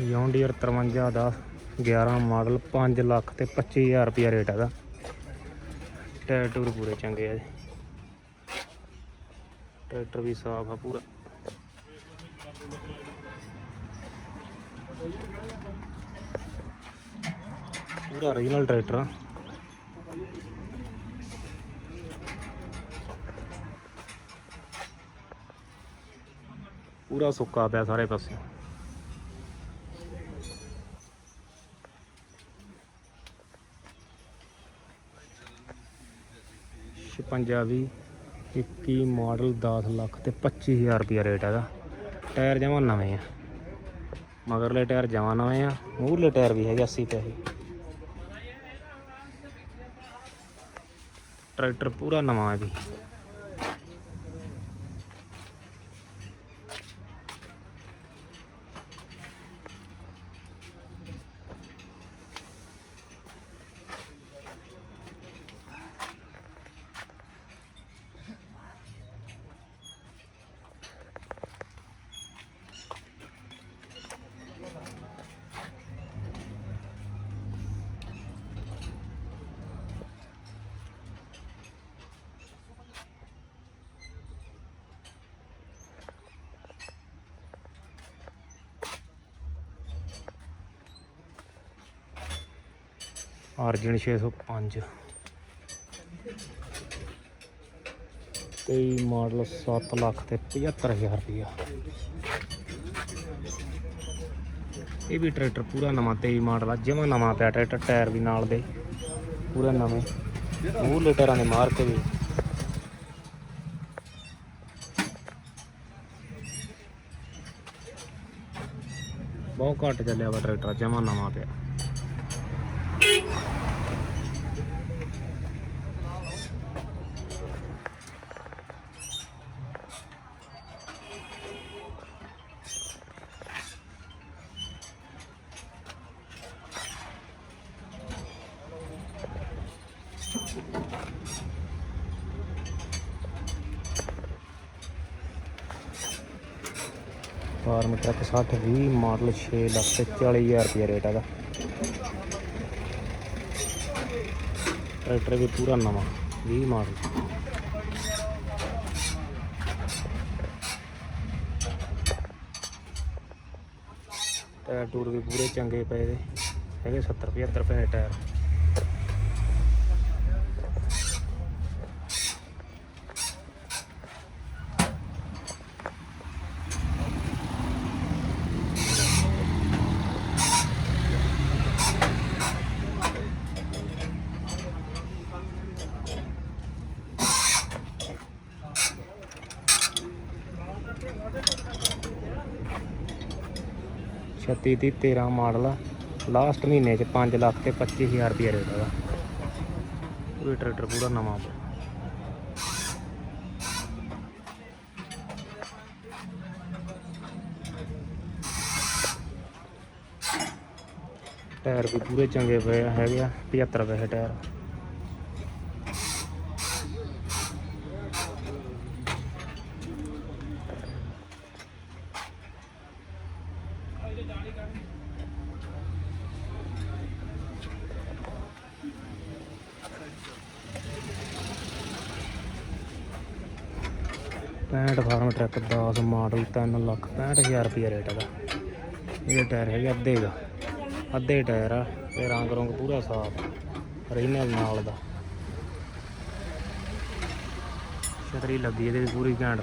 John Deere 53 ਦਾ 11 model 5 lakh ਤੇ 25000 ਰੁਪਿਆ rate ਹੈਗਾ ਟਾਇਰ ਟੂਰ ਪੂਰੇ ਚੰਗੇ ਆ ਜੀ। ਟਰੈਕਟਰ ਵੀ ਸਾਫ਼ ਆ ਪੂਰਾ। ਪੂਰਾ ਓਰੀਜਨਲ ਟਰੈਕਟਰ ਆ। ਪੂਰਾ ਸੁੱਕਾ ਪਿਆ ਸਾਰੇ ਪਾਸੇ ਛਪੰਜਾ ਵੀ 21 ਮਾਡਲ 10 ਲੱਖ ਤੇ 25000 ਰੁਪਿਆ ਰੇਟ ਹੈਗਾ। ਟਾਇਰ ਜਮਾਂ ਨਵੇਂ ਆ। ਮਗਰਲੇ ਟਾਇਰ ਜਮਾਂ ਨਵੇਂ ਆ। ਮੂਹਰਲੇ ਟਾਇਰ ਵੀ ਹੈਗੇ 80 ਪੈਸੇ। ਟਰੈਕਟਰ ਪੂਰਾ ਨਵਾਂ ਹੈ ਵੀ। ਆਰਜਨ 605 23 ਮਾਡਲ 7 ਲੱਖ ਤੇ 75000 ਰੁਪਇਆ ਇਹ ਵੀ ਟਰੈਕਟਰ ਪੂਰਾ ਨਵਾਂ 23 ਮਾਡਲ ਆ, ਜਿਵੇਂ ਨਵਾਂ ਪਿਆ, ਟਰੈਕਟਰ ਟਾਇਰ ਵੀ ਨਾਲ ਦੇ, ਪੂਰੇ ਨਵੇਂ। ਮੂਹਰਲੇ ਟਾਇਰਾਂ ਦੇ ਮਾਰ ਕੇ ਵੀ। ਬਹੁਤ ਘੱਟ ਚੱਲਿਆ ਵਾ ਟਰੈਕਟਰ ਜਮਾ ਨਵਾਂ ਪਿਆ। ਫਾਰਮ ਟਰੱਕ 60 20 ਮਾਡਲ 6 ਲੱਖ ਤੇ 40000 ਰੁਪਏ ਰੇਟ ਹੈਗਾ। ਟਰੈਕਟਰ ਵੀ ਪੂਰਾ ਨਵਾਂ 20 ਮਾਡਲ। ਟਾਇਰ ਟੂਰ ਵੀ ਪੂਰੇ ਚੰਗੇ ਪਏ ਦੇ ਹੈਗੇ 70 75 ਰੁਪਏ ਟਾਇਰ। ਛੱਤੀ ਤੀਹ 13 ਮਾਡਲ ਆ। ਲਾਸਟ ਮਹੀਨੇ ਚ 5 ਲੱਖ ਤੇ 25000 ਰੁਪਏ ਰੇਟ ਹੈਗਾ ਪੂਰੀ ਟਰੈਕਟਰ ਪੂਰਾ ਨਵਾਂ ਪਿਆ। ਟਾਇਰ ਵੀ ਪੂਰੇ ਚੰਗੇ ਪਏ ਹੈਗੇ ਆ 75 ਪੈਸੇ ਟਾਇਰ। ਪੈਂਹਠ ਫਾਰਮ ਟਰੱਕ 10 ਮਾਡਲ 3 ਲੱਖ 65000 ਰੁਪਏ ਰੇਟ ਹੈਗਾ ਇਹ ਟਾਇਰ ਹੈਗੇ ਅੱਧੇ ਦਾ। ਅੱਧੇ ਟਾਇਰ ਆ ਤੇ ਰੰਗ ਰੰਗ ਪੂਰਾ ਸਾਫ਼ ਰੀਨਲ ਨਾਲ ਦਾ। ਛਤਰੀ ਲੱਗੀ ਇਹਦੇ ਪੂਰੀ ਘੈਂਟ।